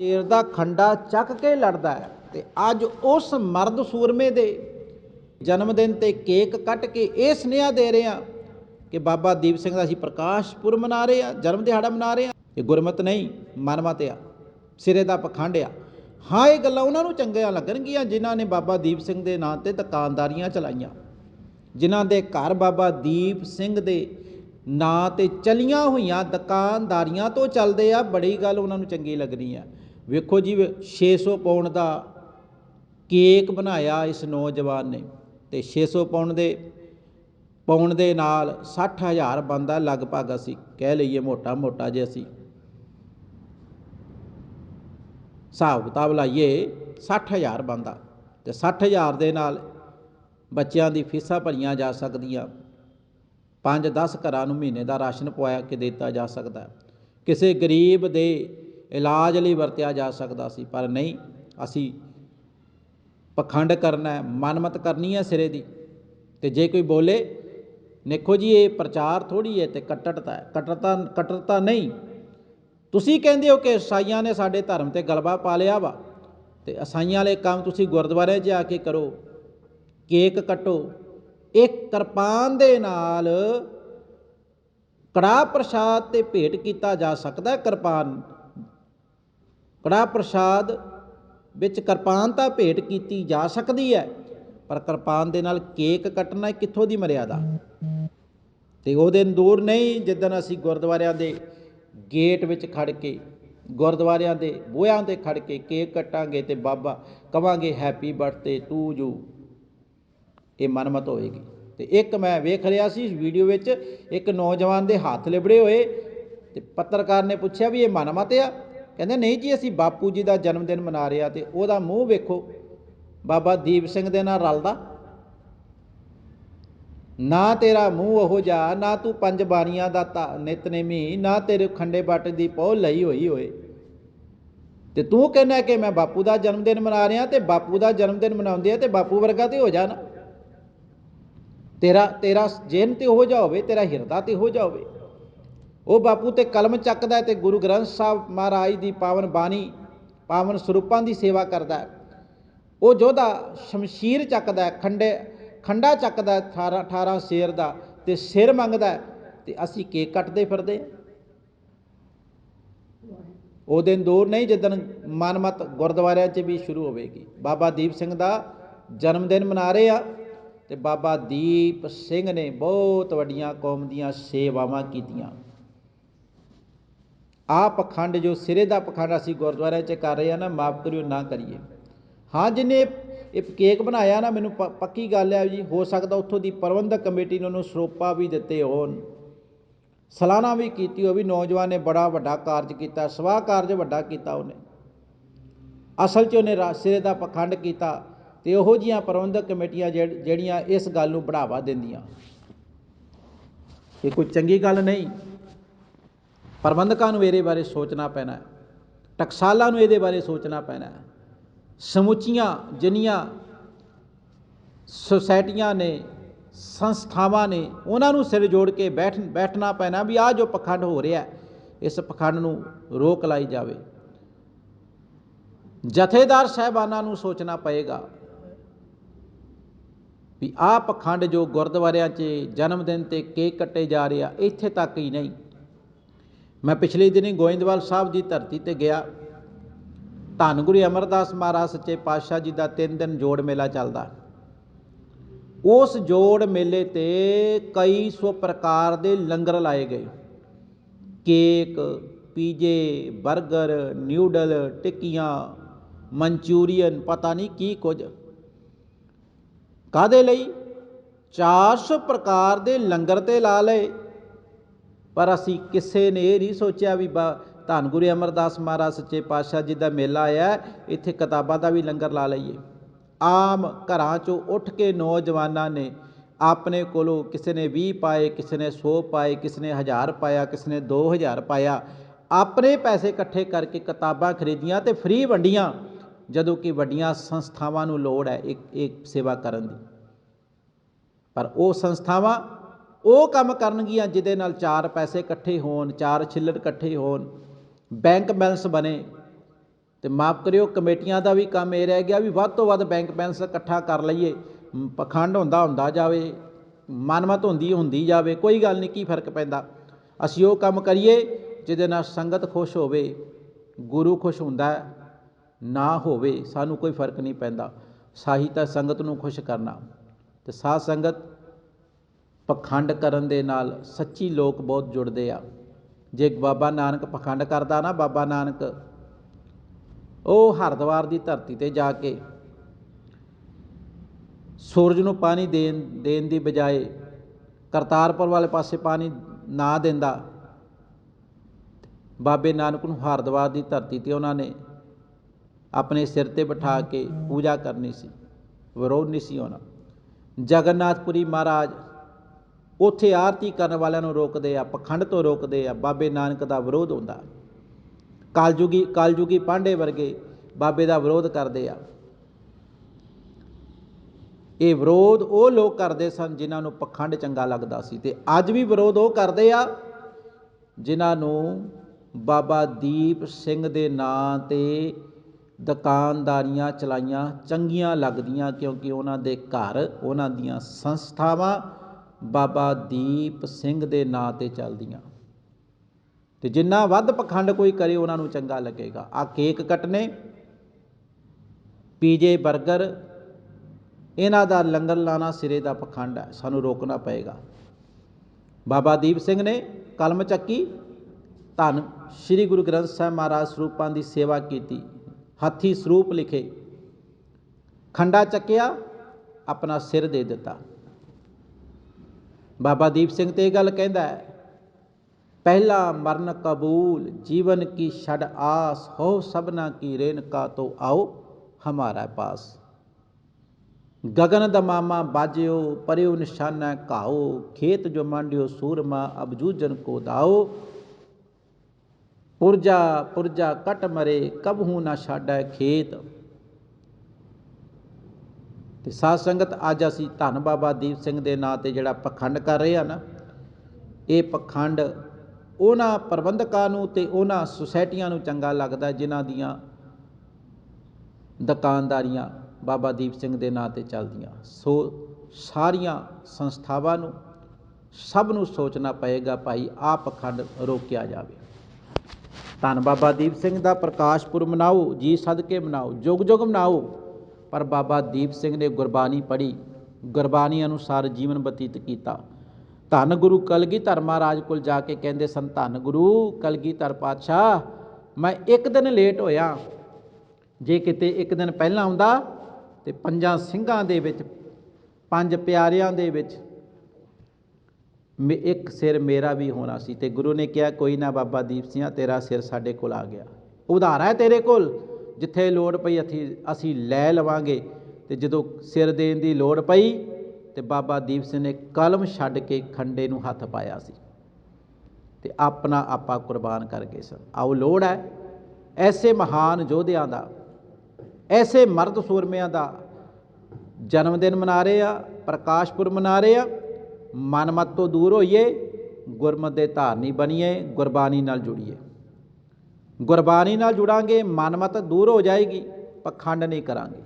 ਸ਼ੇਰ ਦਾ ਖੰਡਾ ਚੱਕ ਕੇ ਲੜਦਾ ਹੈ ਤੇ ਅੱਜ ਉਸ ਮਰਦ ਸੂਰਮੇ ਦੇ ਜਨਮ ਦਿਨ ਤੇ ਕੇਕ ਕੱਟ ਕੇ ਇਹ ਸੁਨੇਹਾ ਦੇ ਰਹੇ ਆ ਕਿ ਬਾਬਾ ਦੀਪ ਸਿੰਘ ਦਾ ਅਸੀਂ ਪ੍ਰਕਾਸ਼ ਪੁਰਬ ਮਨਾ ਰਹੇ ਆ ਜਨਮ ਦਿਹਾੜਾ ਮਨਾ ਰਹੇ ਆ ਇਹ ਗੁਰਮਤ ਨਹੀਂ ਮਨਮਤ ਆ, ਸਿਰੇ ਦਾ ਪਖੰਡ ਆ। ਹਾਂ, ਇਹ ਗੱਲਾਂ ਉਹਨਾਂ ਨੂੰ ਚੰਗੀਆਂ ਲੱਗਣਗੀਆਂ ਜਿਨ੍ਹਾਂ ਨੇ ਬਾਬਾ ਦੀਪ ਸਿੰਘ ਦੇ ਨਾਂ ਤੇ ਦੁਕਾਨਦਾਰੀਆਂ ਚਲਾਈਆਂ, ਜਿਨ੍ਹਾਂ ਦੇ ਘਰ ਬਾਬਾ ਦੀਪ ਸਿੰਘ ਦੇ ਨਾਂ ਤੇ ਚਲੀਆਂ ਹੋਈਆਂ ਦੁਕਾਨਦਾਰੀਆਂ ਤੋਂ ਚੱਲਦੇ ਆ, ਬੜੀ ਗੱਲ ਉਹਨਾਂ ਨੂੰ ਚੰਗੀ ਲੱਗਣੀ ਆ। ਵੇਖੋ ਜੀ 600 ਪਾਉਣ ਦਾ ਕੇਕ ਬਣਾਇਆ ਇਸ ਨੌਜਵਾਨ ਨੇ ਤੇ 600 ਪਾਉਣ ਦੇ ਪਾਉਣ ਦੇ ਨਾਲ 60000 ਬੰਦਾ ਲਗਭਗ ਅਸੀਂ ਕਹਿ ਲਈਏ ਮੋਟਾ ਮੋਟਾ ਜੇ ਅਸੀਂ। ਹਿਸਾਬ ਕਿਤਾਬ ਲਾਈਏ 60000 ਬੰਦਾ ਤੇ 60000 ਦੇ ਨਾਲ ਬੱਚਿਆਂ ਦੀ ਫੀਸਾਂ ਭਰੀਆਂ ਜਾ ਸਕਦੀਆਂ। 5-10 ਘਰਾਂ ਨੂੰ ਮਹੀਨੇ ਦਾ ਰਾਸ਼ਨ ਪਵਾਇਆ ਕੇ ਦਿੱਤਾ ਜਾ ਸਕਦਾ। ਕਿਸੇ ਗਰੀਬ ਦੇ ਇਲਾਜ ਲਈ ਵਰਤਿਆ ਜਾ ਸਕਦਾ ਸੀ, ਪਰ ਨਹੀਂ, ਅਸੀਂ ਪਖੰਡ ਕਰਨਾ ਹੈ, ਮਨਮਤ ਕਰਨੀ ਹੈ ਸਿਰੇ ਦੀ। ਤੇ ਜੇ ਕੋਈ ਬੋਲੇ, ਦੇਖੋ ਜੀ, ਇਹ ਪ੍ਰਚਾਰ ਥੋੜੀ ਹੈ ਤੇ ਕੱਟੜਤਾ ਹੈ। ਕੱਟੜਤਾ ਕੱਟੜਤਾ ਨਹੀਂ। ਤੁਸੀਂ ਕਹਿੰਦੇ ਹੋ ਕਿ ਈਸਾਈਆਂ ਨੇ ਸਾਡੇ ਧਰਮ ਤੇ ਗਲਬਾ ਪਾ ਲਿਆ ਵਾ, ਤੇ ਈਸਾਈਆਂ ਵਾਲੇ ਕੰਮ ਤੁਸੀਂ ਗੁਰਦੁਆਰੇ 'ਚ ਆ ਕੇ ਕਰੋ, ਕੇਕ ਕੱਟੋ। ਇੱਕ ਕਿਰਪਾਨ ਦੇ ਨਾਲ ਕੜਾ ਪ੍ਰਸ਼ਾਦ ਤੇ ਭੇਟ ਕੀਤਾ ਜਾ ਸਕਦਾ ਹੈ ਕਿਰਪਾਨ। ਕੜਾ ਪ੍ਰਸ਼ਾਦ ਵਿੱਚ ਕਿਰਪਾਨ ਤਾਂ ਭੇਟ ਕੀਤੀ ਜਾ ਸਕਦੀ ਹੈ, ਪਰ ਕਿਰਪਾਨ ਦੇ ਨਾਲ ਕੇਕ ਕੱਟਣਾ ਕਿੱਥੋਂ ਦੀ ਮਰਿਆਦਾ? ਤੇ ਉਹ ਦਿਨ ਦੂਰ ਨਹੀਂ, ਜਿੱਦਣ ਅਸੀਂ ਗੁਰਦੁਆਰਿਆਂ ਦੇ ਗੇਟ ਵਿੱਚ ਖੜ ਕੇ, ਗੁਰਦੁਆਰਿਆਂ ਦੇ ਬੂਹਿਆਂ ਤੇ ਖੜ ਕੇ ਕੇਕ ਕੱਟਾਂਗੇ ਤੇ ਬਾਬਾ ਕਵਾਂਗੇ ਹੈਪੀ ਬਰਥਡੇ ਟੂ ਯੂ ਇਹ ਮਨਮਤ ਹੋਏਗੀ। ਤੇ ਇੱਕ ਮੈਂ ਵੇਖ ਰਿਹਾ ਸੀ ਇਸ ਵੀਡੀਓ ਵਿੱਚ, ਇੱਕ ਨੌਜਵਾਨ ਦੇ ਹੱਥ ਲਿਬੜੇ ਹੋਏ ਤੇ ਪੱਤਰਕਾਰ ਨੇ ਪੁੱਛਿਆ ਵੀ ਇਹ ਮਨਮਤ ਆ? ਕਹਿੰਦੇ, ਨਹੀਂ ਜੀ, ਅਸੀਂ ਬਾਪੂ ਜੀ ਦਾ ਜਨਮ ਦਿਨ ਮਨਾ ਰਹੇ ਆ ਤੇ ਉਹਦਾ ਮੂੰਹ ਵੇਖੋ। ਬਾਬਾ ਦੀਪ ਸਿੰਘ ਦੇ ਨਾਲ ਰਲਦਾ। ਨਾ ਤੇਰਾ ਮੂੰਹ ਉਹ ਜਾ ਨਾ ਤੂੰ ਪੰਜ ਬਾਣੀਆਂ ਦਾ ਤਾ- ਨਿਤਨੇਮੀ, ਨਾ ਤੇਰੇ ਖੰਡੇ ਬਾਟੇ ਦੀ ਪੌ ਲਈ ਹੋਈ ਹੋਏ। ਤੇ ਤੂੰ ਕਹਿੰਦਾ ਕਿ ਮੈਂ ਬਾਪੂ ਦਾ ਜਨਮ ਦਿਨ ਮਨਾ ਰਿਹਾ ਤੇ ਬਾਪੂ ਦਾ ਜਨਮ ਦਿਨ ਮਨਾਉਂਦੇ ਆ ਤੇ ਬਾਪੂ ਵਰਗਾ ਤੇ ਹੋ ਜਾ ਨਾ। ਤੇਰਾ ਤੇਰਾ ਜੇਨ ਤੇ ਹੋ ਜਾ ਹੋਵੇ, ਤੇਰਾ ਹਿਰਦਾ ਤੇ ਹੋ ਜਾ ਹੋਵੇ। ਉਹ ਬਾਪੂ ਤੇ ਕਲਮ ਚੱਕਦਾ ਹੈ ਤੇ ਗੁਰੂ ਗ੍ਰੰਥ ਸਾਹਿਬ ਮਹਾਰਾਜ ਦੀ ਪਾਵਨ ਬਾਣੀ, ਪਾਵਨ ਸਰੂਪਾਂ ਦੀ ਸੇਵਾ ਕਰਦਾ ਉਹ ਜੋਧਾ ਸ਼ਮਸ਼ੀਰ ਚੱਕਦਾ ਖੰਡੇ, ਖੰਡਾ ਚੱਕਦਾ ਹੈ 18 18 ਸ਼ੇਰ ਦਾ ਤੇ ਸਿਰ ਮੰਗਦਾ ਹੈ ਤੇ ਅਸੀਂ ਕੇਕ ਕੱਟਦੇ ਫਿਰਦੇ ਉਹ ਦਿਨ ਦੂਰ ਨਹੀਂ, ਜਿੱਦਣ ਮਨਮਤ ਗੁਰਦੁਆਰਿਆਂ 'ਚ ਵੀ ਸ਼ੁਰੂ ਹੋਵੇਗੀ। ਬਾਬਾ ਦੀਪ ਸਿੰਘ ਦਾ ਜਨਮ ਦਿਨ ਮਨਾ ਰਹੇ ਆ ਤੇ ਬਾਬਾ ਦੀਪ ਸਿੰਘ ਨੇ ਬਹੁਤ ਵੱਡੀਆਂ ਕੌਮ ਦੀਆਂ ਸੇਵਾਵਾਂ ਕੀਤੀਆਂ। ਆ ਪਖੰਡ ਜੋ ਸਿਰੇ ਦਾ ਪਖੰਡ ਅਸੀਂ ਗੁਰਦੁਆਰੇ 'ਚ ਕਰ ਰਹੇ ਆ ਨਾ, ਮਾਫ ਕਰਿਓ, ਨਾ ਕਰੀਏ। ਹਾਂ, ਜਿਹਨੇ ਇਹ ਕੇਕ ਬਣਾਇਆ ਨਾ, ਮੈਨੂੰ ਪ- ਪੱਕੀ ਗੱਲ ਹੈ ਜੀ, ਹੋ ਸਕਦਾ ਉੱਥੋਂ ਦੀ ਪ੍ਰਬੰਧਕ ਕਮੇਟੀ ਨੇ ਉਹਨੂੰ ਸਰੋਪਾ ਵੀ ਦਿੱਤੇ ਹੋਣ। ਸਲਾਨਾ ਵੀ ਕੀਤੀ, ਉਹ ਵੀ ਨੌਜਵਾਨ ਨੇ ਬੜਾ ਵੱਡਾ ਕਾਰਜ ਕੀਤਾ, ਸਵਾਹ ਕਾਰਜ ਵੱਡਾ ਕੀਤਾ ਉਹਨੇ। ਅਸਲ 'ਚ ਉਹਨੇ ਰਾ- ਸਿਰੇ ਦਾ ਪਖੰਡ ਕੀਤਾ ਤੇ ਉਹੋ ਜੀਆਂ ਪ੍ਰਬੰਧਕ ਕਮੇਟੀਆਂ ਜਿਹੜੀਆਂ ਇਸ ਗੱਲ ਨੂੰ ਬੜਾਵਾ ਦਿੰਦੀਆਂ। ਇਹ ਕੋਈ ਚੰਗੀ ਗੱਲ ਨਹੀਂ। ਪ੍ਰਬੰਧਕਾਂ ਨੂੰ ਇਹਦੇ ਬਾਰੇ ਸੋਚਣਾ ਪੈਣਾ ਹੈ। ਟਕਸਾਲਾਂ ਨੂੰ ਇਹਦੇ ਬਾਰੇ ਸੋਚਣਾ ਪੈਣਾ ਹੈ। ਸਮੁੱਚੀਆਂ ਜਿੰਨੀਆਂ ਸੁਸਾਇਟੀਆਂ ਨੇ, ਸੰਸਥਾਵਾਂ ਨੇ, ਉਹਨਾਂ ਨੂੰ ਸਿਰ ਜੋੜ ਕੇ ਬੈਠ, ਬੈਠਣਾ ਪੈਣਾ ਵੀ ਆਹ ਜੋ ਪਖੰਡ ਹੋ ਰਿਹਾ ਇਸ ਪਖੰਡ ਨੂੰ ਰੋਕ ਲਾਈ ਜਾਵੇ। ਜਥੇਦਾਰ ਸਾਹਿਬਾਨਾਂ ਨੂੰ ਸੋਚਣਾ ਪਏਗਾ ਵੀ ਆਹ ਪਖੰਡ ਜੋ ਗੁਰਦੁਆਰਿਆਂ 'ਚ ਜਨਮ ਦਿਨ ਤੇ ਕੇਕ ਕੱਟੇ ਜਾ ਰਿਹਾ ਇੱਥੇ ਤੱਕ ਹੀ ਨਹੀਂ। ਮੈਂ ਪਿਛਲੇ ਦਿਨੀ ਗੋਇੰਦਵਾਲ ਸਾਹਿਬ ਦੀ ਧਰਤੀ ਤੇ ਗਿਆ। ਧੰਨ ਗੁਰੂ ਅਮਰਦਾਸ ਮਹਾਰਾਜ, ਸੱਚੇ ਪਾਤਸ਼ਾਹ ਜੀ ਦਾ ਤਿੰਨ ਦਿਨ ਜੋੜ ਮੇਲਾ ਚੱਲਦਾ। ਉਸ ਜੋੜ ਮੇਲੇ ਤੇ ਕਈ ਸੌ ਪ੍ਰਕਾਰ ਦੇ ਲੰਗਰ ਲਾਏ ਗਏ। ਕੇਕ, ਪੀਜੇ 버ਗਰ ਨਿਊਡਲ, ਟਿੱਕੀਆਂ, ਮਨਚੂਰੀਅਨ, ਪਤਾ ਨਹੀਂ ਕੀ ਕੁਝ। ਕਾਦੇ ਲਈ? 400 ਪ੍ਰਕਾਰ ਦੇ ਲੰਗਰ ਤੇ ਲਾ ਲਏ। ਪਰ ਅਸੀਂ ਕਿਸੇ ਨੇ ਇਹ ਨਹੀਂ ਸੋਚਿਆ ਵੀ ਬਾ- ਧੰਨ ਗੁਰੂ ਅਮਰਦਾਸ ਮਹਾਰਾਜ ਸੱਚੇ ਪਾਤਸ਼ਾਹ ਜੀ ਦਾ ਮੇਲਾ ਆਇਆ ਹੈ, ਇੱਥੇ ਕਿਤਾਬਾਂ ਦਾ ਵੀ ਲੰਗਰ ਲਾ ਲਈਏ। ਆਮ ਘਰਾਂ ਚੋਂ ਉੱਠ ਕੇ ਨੌਜਵਾਨਾਂ ਨੇ ਆਪਣੇ ਕੋਲੋਂ ਕਿਸੇ ਨੇ 20 ਪਾਏ ਕਿਸੇ ਨੇ 100 ਪਾਏ ਕਿਸੇ ਨੇ 1000 ਪਾਇਆ ਕਿਸੇ ਨੇ 2000 ਪਾਇਆ ਆਪਣੇ ਪੈਸੇ ਇਕੱਠੇ ਕਰਕੇ ਕਿਤਾਬਾਂ ਖਰੀਦੀਆਂ ਤੇ ਫ੍ਰੀ ਵੰਡੀਆਂ ਜਦੋਂ ਕਿ ਵੱਡੀਆਂ ਸੰਸਥਾਵਾਂ ਨੂੰ ਲੋੜ ਹੈ ਇੱਕ ਇੱਕ ਸੇਵਾ ਕਰਨ ਦੀ। ਪਰ ਉਹ ਸੰਸਥਾਵਾਂ ਉਹ ਕੰਮ ਕਰਨਗੀਆਂ ਜਿਹਦੇ ਨਾਲ ਚਾਰ ਪੈਸੇ ਇਕੱਠੇ ਹੋਣ ਚਾਰ ਛਿੱਲੜ ਇਕੱਠੇ ਹੋਣ ਬੈਂਕ ਬੈਲੈਂਸ ਬਣੇ। ਤੇ ਮਾਫ ਕਰਿਓ ਕਮੇਟੀਆਂ ਦਾ ਵੀ ਕੰਮ ਇਹ ਰਹਿ ਗਿਆ ਵੀ ਵੱਧ ਤੋਂ ਵੱਧ ਬੈਂਕ ਬੈਲੈਂਸ ਇਕੱਠਾ ਕਰ ਲਈਏ। ਮ, ਪਖੰਡ ਹੁੰਦਾ ਹੁੰਦਾ ਜਾਵੇ ਮਨਮਤ ਹੁੰਦੀ ਹੁੰਦੀ ਜਾਵੇ ਕੋਈ ਗੱਲ ਨਹੀਂ ਕੀ ਫ਼ਰਕ ਪੈਂਦਾ। ਅਸੀਂ ਉਹ ਕੰਮ ਕਰੀਏ ਜਿਹਦੇ ਨਾਲ ਸੰਗਤ ਖੁਸ਼ ਹੋਵੇ ਗੁਰੂ ਖੁਸ਼ ਹੁੰਦਾ ਨਾ ਹੋਵੇ ਸਾਨੂੰ ਕੋਈ ਫ਼ਰਕ ਨਹੀਂ ਪੈਂਦਾ। ਸਾਹੀ ਤਾਂ ਸੰਗਤ ਨੂੰ ਖੁਸ਼ ਕਰਨਾ। ਤੇ ਸਾਧ ਸੰਗਤ ਪਖੰਡ ਕਰਨ ਦੇ ਨਾਲ ਸੱਚੀ ਲੋਕ ਬਹੁਤ ਜੁੜਦੇ ਆ। ਜੇ ਬਾਬਾ ਨਾਨਕ ਪਖੰਡ ਕਰਦਾ ਨਾ ਬਾਬਾ ਨਾਨਕ, ਉਹ ਹਰਦੁਆਰ ਦੀ ਧਰਤੀ ਤੇ ਜਾ ਕੇ ਸੂਰਜ ਨੂੰ ਪਾਣੀ ਦੇਣ ਦੇਣ ਦੀ ਬਜਾਏ ਕਰਤਾਰਪੁਰ ਵਾਲੇ ਪਾਸੇ ਪਾਣੀ ਨਾ ਦਿੰਦਾ, ਬਾਬੇ ਨਾਨਕ ਨੂੰ ਹਰਦੁਆਰ ਦੀ ਧਰਤੀ ਤੇ ਉਹਨਾਂ ਨੇ ਆਪਣੇ ਸਿਰ ਤੇ ਬਿਠਾ ਕੇ ਪੂਜਾ ਕਰਨੀ ਸੀ, ਵਿਰੋਧ ਨਹੀਂ ਸੀ ਹੋਣਾ। ਜਗਨਨਾਥਪੁਰੀ ਮਹਾਰਾਜ ਉੱਥੇ ਆਰਤੀ ਕਰਨ ਵਾਲਿਆਂ ਨੂੰ ਰੋਕਦੇ ਆ, ਪਖੰਡ ਤੋਂ ਰੋਕਦੇ ਆ, ਬਾਬੇ ਨਾਨਕ ਦਾ ਵਿਰੋਧ ਹੁੰਦਾ। ਕਾਲਯੁਗੀ ਕਾਲਯੁਗੀ ਪਾਂਡੇ ਵਰਗੇ ਬਾਬੇ ਦਾ ਵਿਰੋਧ ਕਰਦੇ ਆ। ਇਹ ਵਿਰੋਧ ਉਹ ਲੋਕ ਕਰਦੇ ਸਨ ਜਿਨ੍ਹਾਂ ਨੂੰ ਪਖੰਡ ਚੰਗਾ ਲੱਗਦਾ ਸੀ ਤੇ ਅੱਜ ਵੀ ਵਿਰੋਧ ਉਹ ਕਰਦੇ ਆ, ਜਿਨ੍ਹਾਂ ਨੂੰ ਬਾਬਾ ਦੀਪ ਸਿੰਘ ਦੇ ਨਾਂ ਤੇ ਦੁਕਾਨਦਾਰੀਆਂ ਚਲਾਈਆਂ ਚੰਗੀਆਂ ਲੱਗਦੀਆਂ ਕਿਉਂਕਿ ਉਹਨਾਂ ਦੇ ਘਰ, ਉਹਨਾਂ ਦੀਆਂ ਸੰਸਥਾਵਾਂ ਬਾਬਾ ਦੀਪ ਸਿੰਘ ਦੇ ਨਾਂ ਤੇ ਚੱਲਦੀਆਂ। ਤੇ ਜਿੰਨਾ ਵੱਧ ਪਖੰਡ ਕੋਈ ਕਰੇ, ਉਹਨਾਂ ਨੂੰ ਚੰਗਾ ਲੱਗੇਗਾ। ਆ ਕੇਕ ਕੱਟਨੇ ਪੀਜੇ 버ਗਰ ਇਹਨਾਂ ਦਾ ਲੰਗਰ ਲਾਣਾ ਸਿਰੇ ਦਾ ਪਖੰਡ ਹੈ। ਸਾਨੂੰ ਰੋਕਣਾ ਪਏਗਾ। ਬਾਬਾ ਦੀਪ ਸਿੰਘ ਨੇ ਕਲਮ ਚੱਕੀ, ਧੰਨ ਸ੍ਰੀ ਗੁਰੂ ਗ੍ਰੰਥ ਸਾਹਿਬ ਮਹਾਰਾਜ ਸਰੂਪਾਂ ਦੀ ਸੇਵਾ ਕੀਤੀ। ਹੱਥੀ ਸਰੂਪ ਲਿਖੇ। ਖੰਡਾ ਚੱਕਿਆ, ਆਪਣਾ ਸਿਰ ਦੇ ਦਿੱਤਾ। ਬਾਬਾ ਦੀਪ ਸਿੰਘ ਤੇ ਇਹ ਗੱਲ ਕਹਿੰਦਾ ਹੈ ਪਹਿਲਾ ਮਰਨ ਕਬੂਲ ਜੀਵਨ ਕੀ ਛੜ ਆਸ ਹੋ ਸਭਨਾ ਕੀ ਰੇਨਕਾ ਤੋ ਆਓ ਹਮਾਰਾ ਪਾਸ ਗगन ਦਮਾਮਾ ਬਾਜਿਓ ਪਰਿਉ ਨਿਸ਼ਾਨਾ ਘਾਓ ਖੇਤ ਜੋ ਮੰਡਿਓ ਸੂਰਮਾ ਅਬ ਜੂਜਨ ਕੋ ਦਾਓ ਪੁਰਜਾ ਪੁਰਜਾ ਕਟ ਮਰੇ ਕਬਹੂ ਨਾ ਛਾੜੈ ਖੇਤ ਤੇ ਸਾਧ ਸੰਗਤ ਅੱਜ ਅਸੀਂ ਧੰਨ ਬਾਬਾ ਦੀਪ ਸਿੰਘ ਦੇ ਨਾਂ ਤੇ ਜਿਹੜਾ ਪਖੰਡ ਕਰ ਰਹੇ ਆ ਨਾ, ਇਹ ਪਖੰਡ ਉਹਨਾਂ ਪ੍ਰਬੰਧਕਾਂ ਨੂੰ ਤੇ ਉਹਨਾਂ ਸੁਸਾਇਟੀਆਂ ਨੂੰ ਚੰਗਾ ਲੱਗਦਾ ਜਿਨ੍ਹਾਂ ਦੀਆਂ ਦੁਕਾਨਦਾਰੀਆਂ ਬਾਬਾ ਦੀਪ ਸਿੰਘ ਦੇ ਨਾਂ ਤੇ ਚੱਲਦੀਆਂ। ਸੋ ਸਾਰੀਆਂ ਸੰਸਥਾਵਾਂ ਨੂੰ, ਸਭ ਨੂੰ ਸੋਚਣਾ ਪਏਗਾ ਭਾਈ ਆਹ ਪਖੰਡ ਰੋਕਿਆ ਜਾਵੇ। ਧੰਨ ਬਾਬਾ ਦੀਪ ਸਿੰਘ ਦਾ ਪ੍ਰਕਾਸ਼ ਪੁਰਬ ਮਨਾਓ, ਜੀ ਸਦਕੇ ਮਨਾਓ, ਜੁਗ ਜੁਗ ਮਨਾਓ। ਪਰ ਬਾਬਾ ਦੀਪ ਸਿੰਘ ਨੇ ਗੁਰਬਾਣੀ ਪੜ੍ਹੀ, ਗੁਰਬਾਣੀ ਅਨੁਸਾਰ ਜੀਵਨ ਬਤੀਤ ਕੀਤਾ। ਧੰਨ ਗੁਰੂ ਕਲਗੀਧਰ ਮਹਾਰਾਜ ਕੋਲ ਜਾ ਕੇ ਕਹਿੰਦੇ ਸਨ, ਧੰਨ ਗੁਰੂ ਕਲਗੀਧਰ ਪਾਤਸ਼ਾਹ, ਮੈਂ ਇੱਕ ਦਿਨ ਲੇਟ ਹੋਇਆ। ਜੇ ਕਿਤੇ ਇੱਕ ਦਿਨ ਪਹਿਲਾਂ ਆਉਂਦਾ ਤੇ ਪੰਜਾਂ ਸਿੰਘਾਂ ਦੇ ਵਿੱਚ, ਪੰਜ ਪਿਆਰਿਆਂ ਦੇ ਵਿੱਚ ਮੇ, ਇੱਕ ਸਿਰ ਮੇਰਾ ਵੀ ਹੋਣਾ ਸੀ ਤੇ ਗੁਰੂ ਨੇ ਕਿਹਾ, ਕੋਈ ਨਾ ਬਾਬਾ ਦੀਪ ਸਿੰਘ, ਤੇਰਾ ਸਿਰ ਸਾਡੇ ਕੋਲ ਆ ਗਿਆ। ਉਧਾਰ ਹੈ ਤੇਰੇ ਕੋਲ? ਜਿੱਥੇ ਲੋੜ ਪਈ ਅਸੀਂ ਅਸੀਂ ਲੈ ਲਵਾਂਗੇ। ਤੇ ਜਦੋਂ ਸਿਰ ਦੇਣ ਦੀ ਲੋੜ ਪਈ, ਤੇ ਬਾਬਾ ਦੀਪ ਸਿੰਘ ਨੇ ਕਲਮ ਛੱਡ ਕੇ ਖੰਡੇ ਨੂੰ ਹੱਥ ਪਾਇਆ ਸੀ। ਤੇ ਆਪਣਾ ਆਪਾ ਕੁਰਬਾਨ ਕਰ ਗਏ ਸਨ। ਆਓ ਲੋੜ ਹੈ, ਐਸੇ ਮਹਾਨ ਯੋਧਿਆਂ ਦਾ, ਐਸੇ ਮਰਦ ਸੂਰਮਿਆਂ ਦਾ ਜਨਮ ਦਿਨ ਮਨਾ ਰਹੇ ਆ ਪ੍ਰਕਾਸ਼ ਪੁਰਬ ਮਨਾ ਰਹੇ ਆ। ਮਨਮਤ ਤੋਂ ਦੂਰ ਹੋਈਏ, ਗੁਰਮਤ ਦੇ ਧਾਰਨੀ ਬਣੀਏ, ਗੁਰਬਾਣੀ ਨਾਲ ਜੁੜੀਏ। ਗੁਰਬਾਣੀ ਨਾਲ ਜੁੜਾਂਗੇ ਮਨਮਤ ਦੂਰ ਹੋ ਜਾਏਗੀ ਪਖੰਡ ਨਹੀਂ ਕਰਾਂਗੇ।